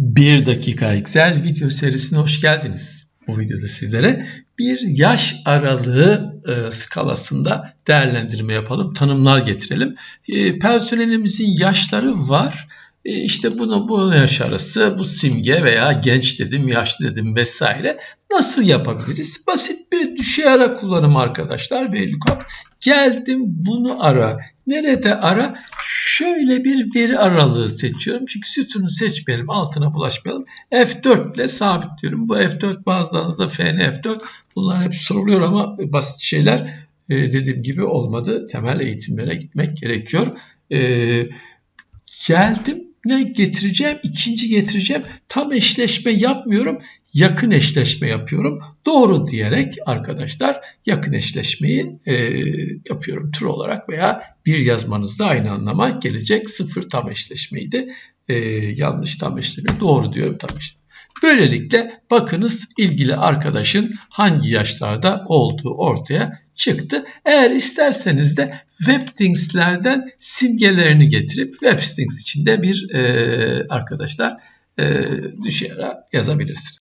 1 dakika Excel video serisine hoş geldiniz. Bu videoda sizlere bir yaş aralığı e, skalasında değerlendirme yapalım, tanımlar getirelim. E, personelimizin yaşları var. E, işte bunu bu yaş arası, bu simge veya genç dedim, yaşlı dedim vesaire nasıl yapabiliriz? Basit bir düşey ara kullanım arkadaşlar. Ve geldim bunu ara. Nerede ara? Şöyle bir veri aralığı seçiyorum. Çünkü sütunu seçmeyelim, altına bulaşmayalım. F4 ile sabitliyorum. Bu F4 bazılarınızda FN F4 bunlar hep soruluyor ama basit şeyler e, dediğim gibi olmadı. Temel eğitimlere gitmek gerekiyor. E, geldim ne getireceğim? İkinci getireceğim. Tam eşleşme yapmıyorum. Yakın eşleşme yapıyorum. Doğru diyerek arkadaşlar yakın eşleşmeyi e, yapıyorum tür olarak veya bir yazmanızda aynı anlama gelecek. Sıfır tam eşleşmeydi. E, yanlış tam eşleşme. Doğru diyorum tam eşleşme. Böylelikle bakınız ilgili arkadaşın hangi yaşlarda olduğu ortaya çıktı. Eğer isterseniz de WebThings'lerden simgelerini getirip WebThings içinde bir e, arkadaşlar e, düşey yazabilirsiniz.